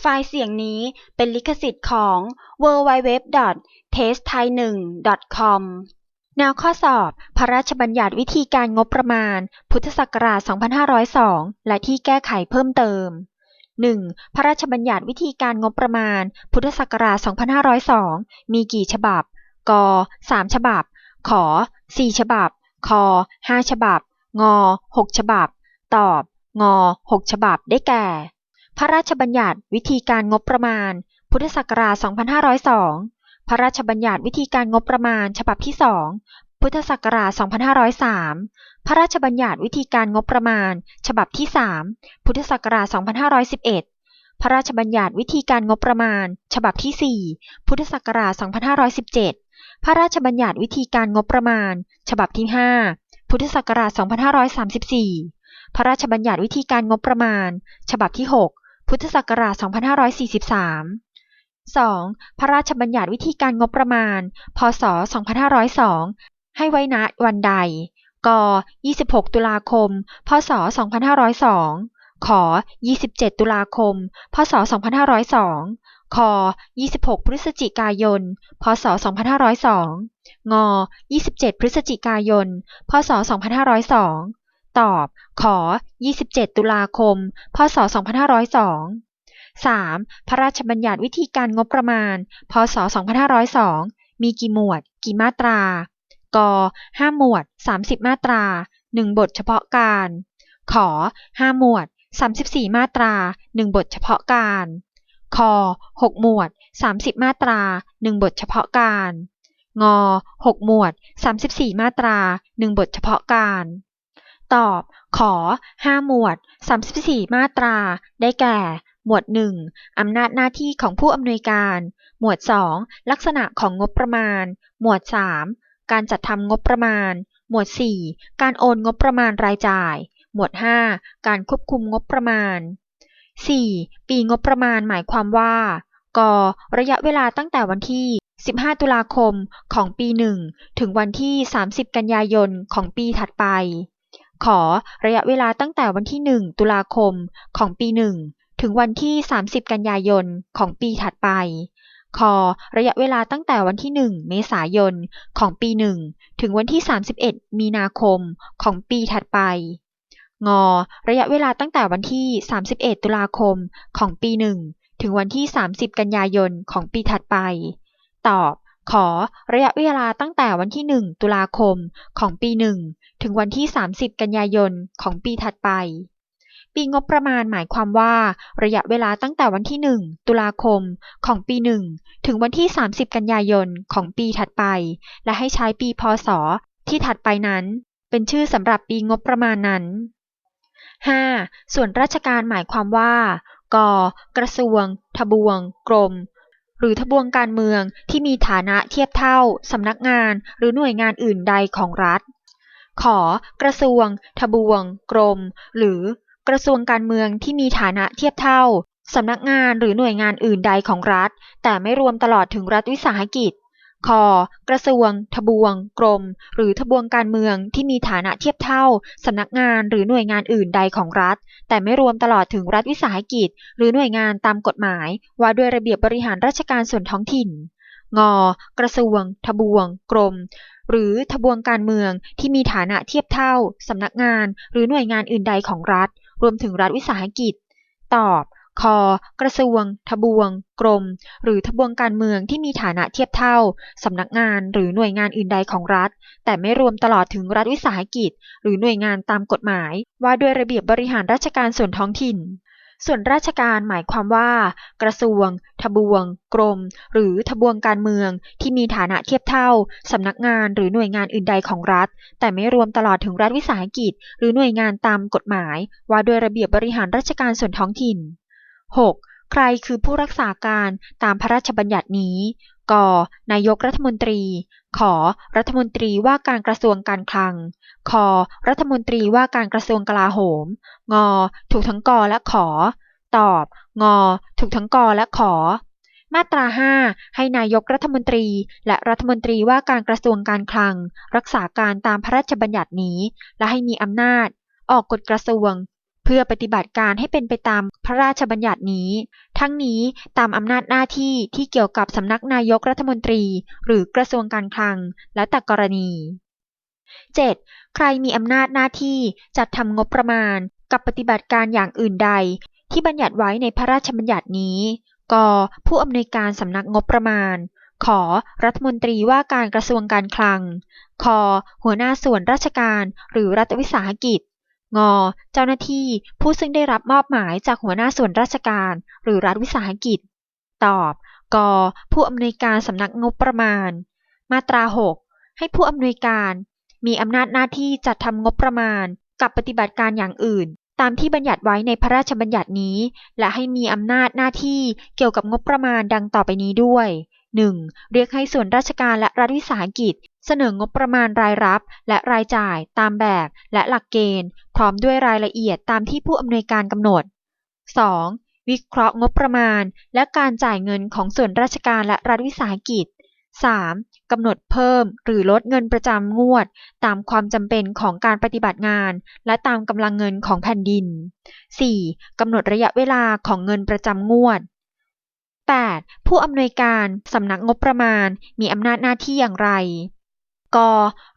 ไฟล์เสียงนี้เป็นลิขสิทธิ์ของ www.testthai1.com แนวข้อสอบ พระราชบัญญัติวิธีการงบประมาณ พุทธศักราช 2502 และที่แก้ไขเพิ่มเติม 1. พระราชบัญญัติวิธีการงบประมาณ พุทธศักราช 2502 มีกี่ฉบับ ก 3 ฉบับ ข 4 ฉบับ ค 5 ฉบับ ง 6 ฉบับ ตอบ ง 6 ฉบับ ได้แก่ พระราชบัญญัติวิธีการงบประมาณ พุทธศักราช 2502 พระราชบัญญัติวิธีการงบประมาณ ฉบับที่ 2 พุทธศักราช 2503 พระราชบัญญัติวิธีการงบประมาณ ฉบับที่ 3 พุทธศักราช 2511 พระราชบัญญัติวิธีการงบประมาณ ฉบับที่ 4 พุทธศักราช 2517 พระราชบัญญัติวิธีการงบประมาณ ฉบับที่ 5 พุทธศักราช 2534 พระราชบัญญัติวิธีการงบประมาณ ฉบับที่ 6 พุทธศักราช 2543 2. พระราชบัญญัติวิธีการงบประมาณ พศ 2502 ให้ไว้ณวันใด ก 26 ตุลาคม พศ 2502 ข 27 ตุลาคม พศ 2502 ค 26 พฤศจิกายน พศ 2502 ง 27 พฤศจิกายน พศ 2502 ตอบ ขอ 27 ตุลาคม พศ 2502 3. พระราชบัญญัติวิธีการงบประมาณ พศ 2502 มีกี่หมวด กี่มาตรา ก 5 หมวด 30 มาตรา 1 บทเฉพาะการ ข 5 หมวด 34 มาตรา 1 บทเฉพาะการ ค 6 หมวด 30 มาตรา 1 บทเฉพาะการ ง 6 หมวด 34 มาตรา 1 บทเฉพาะการ ตอบข5หมวด 34 มาตรา ได้แก่ หมวด 1 อำนาจหน้าที่ของผู้อำนวยการ หมวด 2 ลักษณะของงบประมาณ หมวด 3 การจัดทำงบประมาณ หมวด 4 การโอนงบประมาณรายจ่าย หมวด 5 การควบคุมงบประมาณ 4. ปีงบประมาณหมายความว่า ก ระยะเวลาตั้งแต่วันที่ 15 ตุลาคมของปี 1 ถึงวันที่ 30 กันยายนของปีถัดไป ขอระยะเวลาตั้งแต่วันที่ 1 ตุลาคมของปี 1 ถึงวันที่ 30 กันยายนของปีถัดไปคระยะเวลาตั้งแต่วันที่ 1 เมษายนของปี 1 ถึงวันที่ 31 มีนาคมของปีถัดไปงระยะเวลาตั้งแต่วันที่ 31 ตุลาคมของปี 1 ถึงวันที่ 30 กันยายนของปีถัดไป ตอบ ขอระยะเวลาตั้งแต่วันที่ 1 ตุลาคมของปี 1 ถึงวันที่ 30 กันยายนของปีถัดไป ปีงบประมาณหมายความว่า ระยะเวลาตั้งแต่วันที่ 1 ตุลาคมของปี 1 ถึงวันที่ 30 กันยายนของปีถัดไป และให้ใช้ปีพศ ที่ถัดไปนั้น เป็นชื่อสำหรับปีงบประมาณนั้น 5. ส่วนราชการหมายความว่าก กระทรวง ทบวง กรม หรือทบวงการเมืองที่มีฐานะเทียบเท่า สำนักงาน หรือหน่วยงานอื่นใดของรัฐ ขอ กระทรวง ทบวง กรม หรือกระทรวงการเมืองที่มีฐานะเทียบเท่า สำนักงานหรือหน่วยงานอื่นใดของรัฐ แต่ไม่รวมตลอดถึงรัฐวิสาหกิจ ค กระทรวง ทบวง กรม หรือทบวงการเมืองที่มีฐานะเทียบเท่า สำนักงานหรือหน่วยงานอื่นใดของรัฐ แต่ไม่รวมตลอดถึงรัฐวิสาหกิจ หรือหน่วยงานตามกฎหมาย ว่าด้วยระเบียบบริหารราชการส่วนท้องถิ่น ง กระทรวง ทบวง กรม หรือทบวงการเมืองที่มีฐานะเทียบเท่า สำนักงาน หรือหน่วยงานอื่นใดของรัฐ รวมถึงรัฐวิสาหกิจ ตอบ ค กระทรวง ทบวง กรม หรือทบวงการเมืองที่มีฐานะเทียบเท่า สำนักงานหรือหน่วยงานอื่นใดของรัฐ แต่ไม่รวมตลอดถึงรัฐวิสาหกิจ หรือหน่วยงานตามกฎหมาย ว่าด้วยระเบียบบริหารราชการส่วนท้องถิ่นส่วนราชการหมายความว่า กระทรวง ทบวง กรม หรือทบวงการเมืองที่มีฐานะเทียบเท่า สำนักงานหรือหน่วยงานอื่นใดของรัฐ แต่ไม่รวมตลอดถึงรัฐวิสาหกิจ หรือหน่วยงานตามกฎหมาย ว่าด้วยระเบียบบริหารราชการส่วนท้องถิ่น 6. ใครคือผู้รักษาการตามพระราชบัญญัตินี้ ก นายกรัฐมนตรี ข รัฐมนตรีว่าการกระทรวงการคลัง ค รัฐมนตรีว่าการกระทรวงกลาโหม ง ถูกทั้งกและขอตอบ ง ถูกทั้งกและขอมาตรา 5 ให้นายกรัฐมนตรีและรัฐมนตรีว่าการกระทรวงการคลัง รักษาการตามพระราชบัญญัตินี้ และให้มีอำนาจ ออกกฎกระทรวง เพื่อปฏิบัติการให้เป็นไปตามพระราชบัญญัตินี้ ทั้งนี้ตามอำนาจหน้าที่ที่เกี่ยวกับสำนักนายกรัฐมนตรี หรือกระทรวงการคลัง และแต่กรณี 7. ใครมีอำนาจหน้าที่จัดทำงบประมาณ กับปฏิบัติการอย่างอื่นใด ที่บัญญัติไว้ในพระราชบัญญัตินี้กผู้อำนวยการสำนักงบประมาณขรัฐมนตรีว่าการกระทรวงการคลัง ค หัวหน้าส่วนราชการหรือรัฐวิสาหกิจ ง เจ้าหน้าที่ผู้ซึ่งได้รับมอบหมายจากหัวหน้าส่วนราชการ หรือรัฐวิสาหกิจ ตอบ ก ผู้อำนวยการสำนักงบประมาณ มาตรา 6 ให้ผู้อำนวยการ มีอำนาจหน้าที่จัดทำงบประมาณ กับปฏิบัติการอย่างอื่น ตามที่บัญญัติไว้ในพระราชบัญญัตินี้ และให้มีอำนาจหน้าที่เกี่ยวกับงบประมาณดังต่อไปนี้ด้วย 1. เรียกให้ส่วนราชการและรัฐวิสาหกิจ เสนองบประมาณรายรับ และรายจ่ายตามแบบและหลักเกณฑ์ พร้อมด้วยรายละเอียดตามที่ผู้อำนวยการกำหนด 2. วิเคราะห์งบประมาณ และการจ่ายเงินของส่วนราชการและรัฐวิสาหกิจ 3. กำหนดเพิ่มหรือลดเงินประจำงวด ตามความจำเป็นของการปฏิบัติงาน และตามกำลังเงินของแผ่นดิน 4. กำหนดระยะเวลาของเงินประจำงวด 8. ผู้อำนวยการสำนักงบประมาณ มีอำนาจหน้าที่อย่างไร ก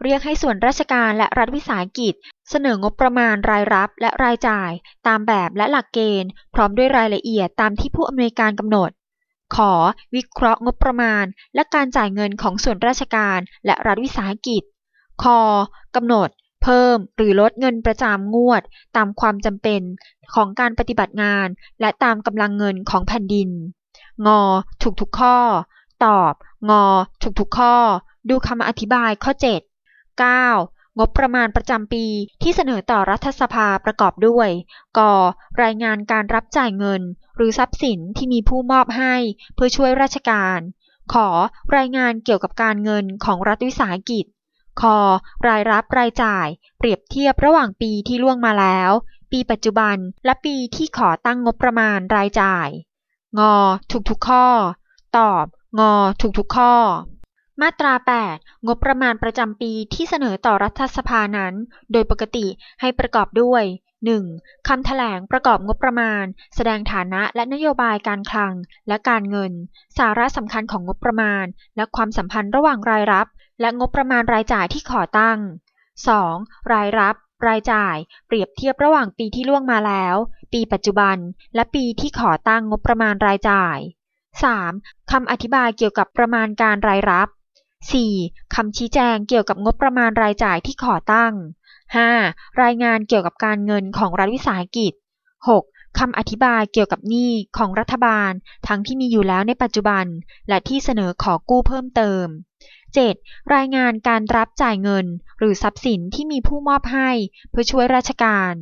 เรียกให้ส่วนราชการและรัฐวิสาหกิจ เสนองบประมาณรายรับและรายจ่าย ตามแบบและหลักเกณฑ์ พร้อมด้วยรายละเอียดตามที่ผู้อำนวยการกำหนด ขอ วิเคราะห์งบประมาณ และการจ่ายเงินของส่วนราชการและรัฐวิสาหกิจ คกำหนดเพิ่มหรือลดเงินประจำงวด ตามความจำเป็นของการปฏิบัติงาน และตามกำลังเงินของแผ่นดิน งอ ถูกทุกข้อ ตอบ งอ ถูกทุกข้อ ดูคำอธิบายข้อ 7 9. งบประมาณประจำปีที่เสนอต่อรัฐสภาประกอบด้วย ก รายงานการรับจ่ายเงิน หรือทรัพย์สินที่มีผู้มอบให้เพื่อช่วยราชการ ขอ รายงานเกี่ยวกับการเงินของรัฐวิสาหกิจ ค รายรับรายจ่าย เปรียบเทียบระหว่างปีที่ล่วงมาแล้ว ปีปัจจุบันและปีที่ขอตั้งงบประมาณรายจ่าย งถูกทุกข้อ ตอบงถูกทุกข้อ มาตรา 8 งบประมาณประจำปีที่เสนอต่อรัฐสภานั้น โดยปกติให้ประกอบด้วย 1. คำแถลงประกอบงบประมาณ แสดงฐานะและนโยบายการคลังและการเงิน สาระสำคัญของงบประมาณ และความสัมพันธ์ระหว่างรายรับ และงบประมาณรายจ่ายที่ขอตั้ง 2. รายรับ รายจ่าย เปรียบเทียบระหว่างปีที่ล่วงมาแล้ว ปีปัจจุบัน และปีที่ขอตั้งงบประมาณรายจ่าย 3. คำอธิบายเกี่ยวกับประมาณการรายรับ 4. คำชี้แจงเกี่ยวกับงบประมาณรายจ่ายที่ขอตั้ง 5. รายงานเกี่ยวกับการเงินของรัฐวิสาหกิจ 6. คำอธิบายเกี่ยวกับหนี้ของรัฐบาล ทั้งที่มีอยู่แล้วในปัจจุบัน และที่เสนอขอกู้เพิ่มเติม 7. รายงานการรับจ่ายเงิน หรือทรัพย์สินที่มีผู้มอบให้ เพื่อช่วยราชการ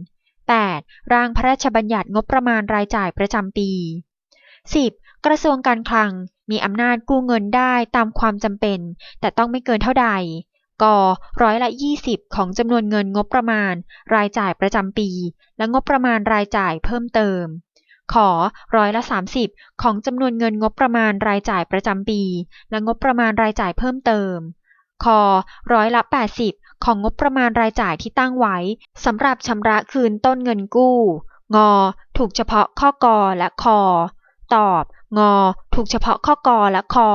8. ร่างพระราชบัญญัติงบประมาณรายจ่ายประจำปี 10. กระทรวงการคลังมีอำนาจกู้เงินได้ตามความจำเป็น แต่ต้องไม่เกินเท่าใดกร้อยละ 20 ของจำนวนเงินงบประมาณ รายจ่ายประจำปี และงบประมาณรายจ่ายเพิ่มเติม ขอร้อยละ 30 ของจำนวนเงินงบประมาณรายจ่ายประจำปี และงบประมาณรายจ่ายเพิ่มเติม คร้อยละ 80 ของงบประมาณรายจ่ายที่ตั้งไว้สำหรับชำระคืนต้นเงินกู้ งอ ถูกเฉพาะข้อกอและคอ ตอบ งอ ถูกเฉพาะข้อกอและคอ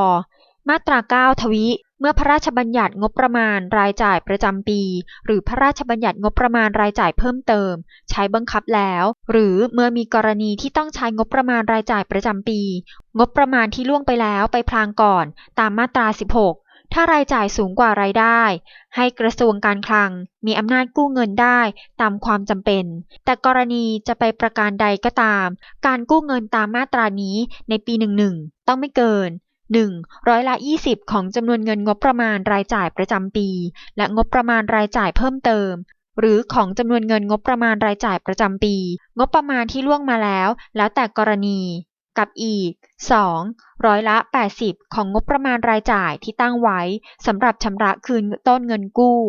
มาตรา 9 ทวิ เมื่อพระราชบัญญัติงบประมาณรายจ่ายประจำปี หรือพระราชบัญญัติงบประมาณรายจ่ายเพิ่มเติม ใช้บังคับแล้ว หรือเมื่อมีกรณีที่ต้องใช้งบประมาณรายจ่ายประจำปี งบประมาณที่ล่วงไปแล้วไปพลางก่อน ตามมาตรา 16 ถ้ารายจ่ายสูงกว่ารายได้ ให้กระทรวงการคลัง มีอำนาจกู้เงินได้ตามความจำเป็น แต่กรณีจะไปประการใดก็ตาม การกู้เงินตามมาตรานี้ในปี 11 ต้องไม่เกิน 1. ร้อยละ 20 ของจำนวนเงินงบประมาณรายจ่ายประจำปี และงบประมาณรายจ่ายเพิ่มเติม หรือของจำนวนเงินงบประมาณรายจ่ายประจำปี งบประมาณที่ล่วงมาแล้ว แล้วแต่กรณี กับอีก 2. ร้อยละ 80 ของงบประมาณรายจ่ายที่ตั้งไว้สำหรับชำระคืนต้นเงินกู้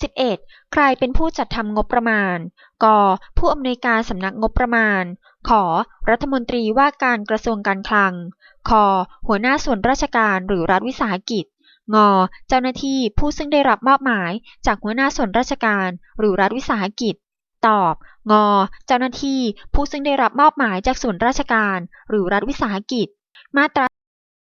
11. ใครเป็นผู้จัดทำงบประมาณ ก ผู้อำนวยการสำนักงบประมาณ ข รัฐมนตรีว่าการกระทรวงการคลัง ค หัวหน้าส่วนราชการหรือรัฐวิสาหกิจ ง เจ้าหน้าที่ผู้ซึ่งได้รับมอบหมายจากหัวหน้าส่วนราชการหรือรัฐวิสาหกิจ ตอบ ง เจ้าหน้าที่ ผู้ซึ่งได้รับมอบหมายจากส่วนราชการ หรือรัฐวิสาหกิจ มาตรา